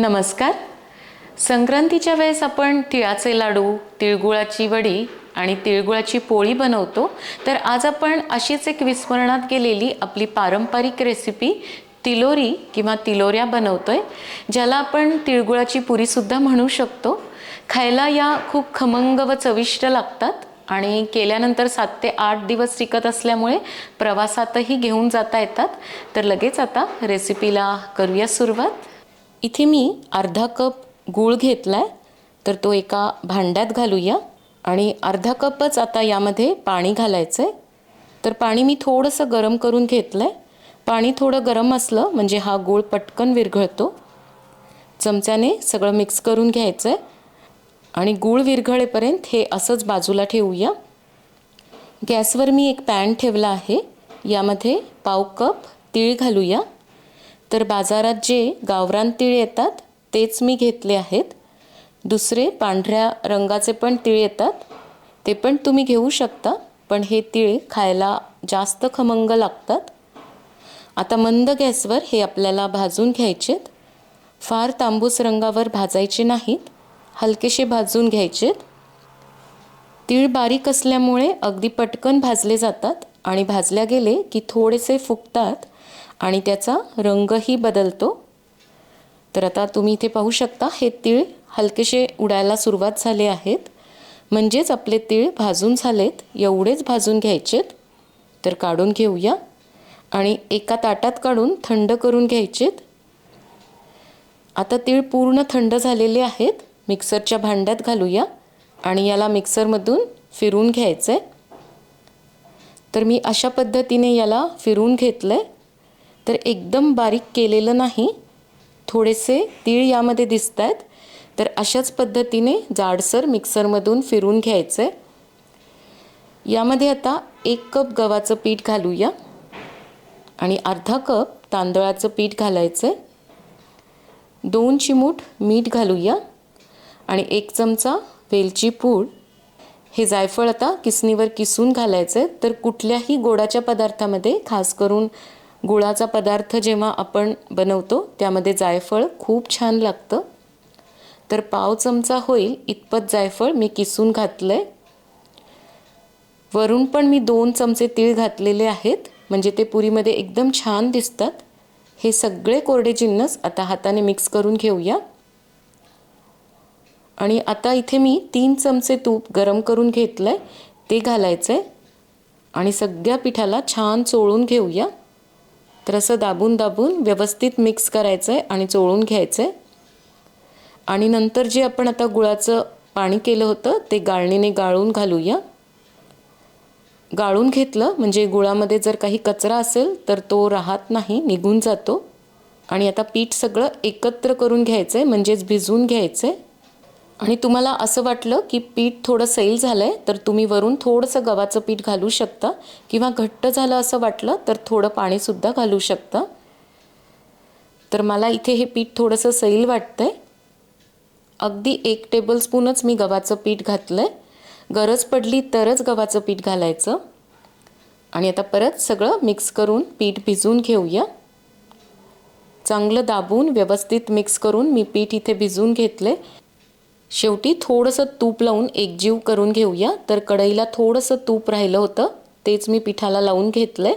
नमस्कार. संक्रांतीच्या वेळेस आपण तिळाचे लाडू तिळगुळाची वडी आणि तिळगुळाची पोळी बनवतो. तर आज आपण अशीच एक विस्मरणात गेलेली आपली पारंपरिक रेसिपी तिलोरी किंवा तिलोऱ्या बनवतोय ज्याला आपण तिळगुळाची पुरीसुद्धा म्हणू शकतो. खायला या खूप खमंग व चविष्ट लागतात आणि केल्यानंतर सात ते आठ दिवस टिकत असल्यामुळे प्रवासातही घेऊन जाता येतात. तर लगेच आता रेसिपीला करूया सुरुवात. इथे मी अर्धा कप गूळ घेतला आहे तर तो एका भांड्यात घालूया. आणि अर्धा कपच आता यामध्ये पाणी घालायचं आहे तर पाणी मी थोडंसं गरम करून घेतलं आहे पाणी थोडं गरम असलं म्हणजे हा गूळ पटकन विरघळतो. चमच्याने सगळं मिक्स करून घ्यायचं आहे आणि गूळ विरघळेपर्यंत हे असंच बाजूला ठेवूया. गॅसवर मी एक पॅन ठेवला आहे. यामध्ये पाव कप तीळ घालूया. तर बाजारात जे गावरान तीळ येतात तेच मी घेतले आहेत. दुसरे पांढऱ्या रंगाचे पण तीळ येतात. ते पण तुम्ही घेऊ शकता पण हे तीळ खायला जास्त खमंग लागतात. आता मंद गॅसवर हे आपल्याला भाजून घ्यायचेत. फार तांबूस रंगावर भाजायचे नाहीत. हलकेसे भाजून घ्यायचेत. तीळ बारीक असल्यामुळे अगदी पटकन भाजले जातात आणि भाजल्या गेले की थोडेसे फुगतात. आणि त्याचा रंगही बदलतो. तर आता तुम्ही इथे पाहू शकता हे तीळ हलकेसे उडायला सुरुवात झाले आहेत. म्हणजेच आपले तीळ भाजून झालेत एवढेच भाजून घ्यायचेत. तर काढून घेऊया. आणि एका ताटात काढून थंड करून घ्यायचेत. आता तीळ पूर्ण थंड झालेले आहेत. मिक्सरच्या भांड्यात घालूया. आणि याला मिक्सरमधून फिरून घ्यायचं आहे तर मी अशा पद्धतीने याला फिरून घेतलं आहे तर एकदम बारीक केलेलं नाही. थोडेसे तीळ यामध्ये दिसत आहेत तर अशाच पद्धतीने जाडसर मिक्सरमधून फिरून घ्यायचं आहे यामध्ये आता एक कप गव्हाचं पीठ घालूया. आणि अर्धा कप तांदळाचं पीठ घालायचं आहे दोन चिमूट मीठ घालूया. आणि एक चमचा वेलची पूड. हे जायफळ आता किसणीवर किसून घालायचं आहे तर कुठल्याही गोडाच्या पदार्थामध्ये खास करून गुळाचा पदार्थ जेव्हा आपण बनवतो त्यामध्ये जायफळ खूप छान लागतं. तर पाव चमचा होईल इतपत जायफळ मी किसून घातलं आहे वरून पण मी दोन चमचे तीळ घातलेले आहेत म्हणजे ते पुरीमध्ये एकदम छान दिसतात. हे सगळे कोरडे जिन्नस आता हाताने मिक्स करून घेऊया. आणि आता इथे मी तीन चमचे तूप गरम करून घेतलं आहे ते घालायचं आहे आणि सगळ्या पिठाला छान चोळून घेऊया. तर असं दाबून दाबून व्यवस्थित मिक्स करायचं आहे आणि चोळून घ्यायचं आहे आणि नंतर जे आपण आता गुळाचं पाणी केलं होतं ते गाळणीने गाळून घालूया. गाळून घेतलं म्हणजे गुळामध्ये जर काही कचरा असेल तर तो राहत नाही निघून जातो. आणि आता पीठ सगळं एकत्र करून घ्यायचं आहे म्हणजेच भिजवून घ्यायचं आहे आणि तुम्हाला असं वाटलं की पीठ थोडं सैल झालं आहे तर तुम्ही वरून थोडंसं गव्हाचं पीठ घालू शकता किंवा घट्ट झालं असं वाटलं तर थोडं पाणीसुद्धा घालू शकता. तर मला इथे हे पीठ थोडंसं सैल वाटतं आहे अगदी एक टेबलस्पूनच मी गव्हाचं पीठ घातलं आहे गरज पडली तरच गव्हाचं पीठ घालायचं. आणि आता परत सगळं मिक्स करून पीठ भिजवून घेऊया. चांगलं दाबून व्यवस्थित मिक्स करून मी पीठ इथे भिजवून घेतले शेवटी थोडंसं तूप लावून एकजीव करून घेऊया. तर कढईला थोडंसं तूप राहिलं होतं तेच मी पिठाला लावून घेतलं आहे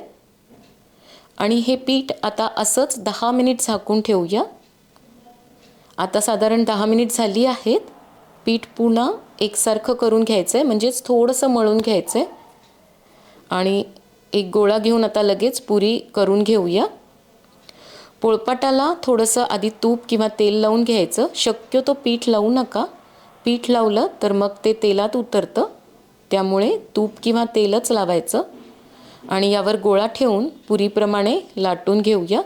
आणि हे पीठ आता असंच दहा मिनिट झाकून ठेवूया. आता साधारण दहा मिनिट झाली आहेत. पीठ पुन्हा एकसारखं करून घ्यायचं आहे म्हणजेच थोडंसं मळून घ्यायचं आहे आणि एक गोळा घेऊन आता लगेच पुरी करून घेऊया. पोळपाटाला थोडंसं आधी तूप किंवा तेल लावून घ्यायचं. शक्यतो पीठ लावू नका. पीठ लावलं तर मग ते तेलात उतरतं. त्यामुळे तूप किंवा तेलच लावायचं. आणि यावर गोळा ठेवून पुरीप्रमाणे लाटून घेऊया.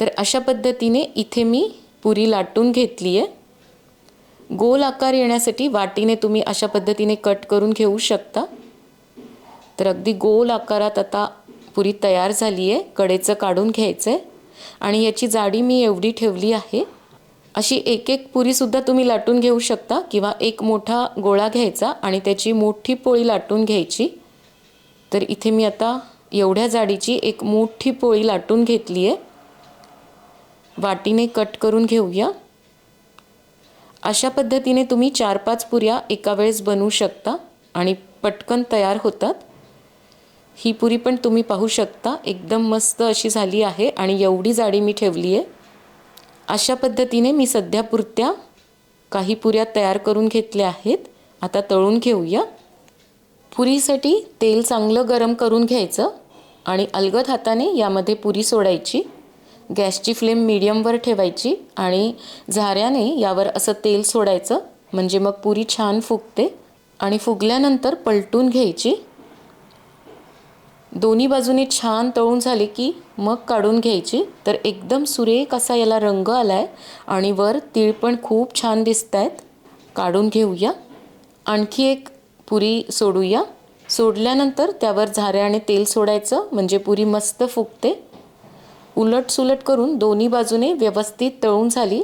तर अशा पद्धतीने इथे मी पुरी लाटून घेतली आहे गोल आकार येण्यासाठी वाटीने तुम्ही अशा पद्धतीने कट करून घेऊ शकता. तर अगदी गोल आकारात आता पुरी तयार झाली आहे कडेचं काढून घ्यायचं आहे आणि याची जाडी मी एवढी ठेवली आहे. अशी एक एक पुरीसुद्धा तुम्ही लाटून घेऊ शकता किंवा एक मोठा गोळा घ्यायचा आणि त्याची मोठी पोळी लाटून घ्यायची. तर इथे मी आता एवढ्या जाडीची एक मोठी पोळी लाटून घेतली आहे वाटीने कट करून घेऊया. अशा पद्धतीने तुम्ही चार पाच पुऱ्या एका वेळेस बनवू शकता आणि पटकन तयार होतात. ही पुरी पण तुम्ही पाहू शकता. एकदम मस्त अशी झाली आहे आणि एवढी जाडी मी ठेवली आहे अशा पद्धतीने मी सध्या पुरत्या काही पुऱ्या तयार करून घेतल्या आहेत. आता तळून घेऊया. पुरीसाठी तेल चांगलं गरम करून घ्यायचं आणि अलगद हाताने यामध्ये पुरी सोडायची. गॅसची फ्लेम मीडियमवर ठेवायची आणि झाऱ्याने यावर असं तेल सोडायचं. म्हणजे मग पुरी छान फुगते आणि फुगल्यानंतर पलटून घ्यायची. दोन्ही बाजूने छान तळून झाले की मग काढून घ्यायची. तर एकदम सुरेख असा याला रंग आला आहे आणि वर तीळ पण खूप छान दिसत आहेत काढून घेऊया. आणखी एक पुरी सोडूया. सोडल्यानंतर त्यावर झाऱ्याने तेल सोडायचं म्हणजे पुरी मस्त फुगते. उलट सुलट करून दोन्ही बाजूने व्यवस्थित तळून झाली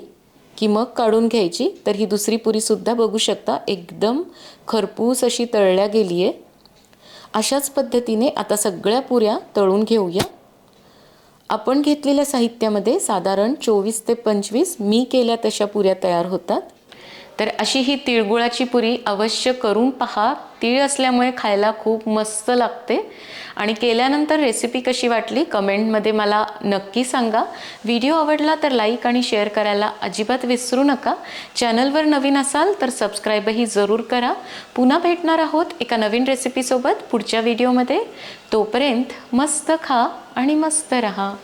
की मग काढून घ्यायची. तर ही दुसरी पुरीसुद्धा बघू शकता एकदम खरपूस अशी तळल्या गेली आहे अशाच पद्धतीने आता सगळ्या पुऱ्या तळून घेऊया. आपण घेतलेल्या साहित्यामध्ये साधारण चोवीस ते पंचवीस मी केल्या तशा पुऱ्या तयार होतात. तर अशी ही तिळगुळाची पुरी अवश्य करून पहा. तीळ असल्यामुळे खायला खूप मस्त लागते. आणि केल्यानंतर रेसिपी कशी वाटली कमेंटमध्ये मला नक्की सांगा. व्हिडिओ आवडला तर लाईक आणि शेअर करायला अजिबात विसरू नका. चॅनलवर नवीन असाल तर सबस्क्राईबही जरूर करा. पुन्हा भेटणार आहोत एका नवीन रेसिपीसोबत पुढच्या व्हिडिओमध्ये तोपर्यंत मस्त खा आणि मस्त रहा.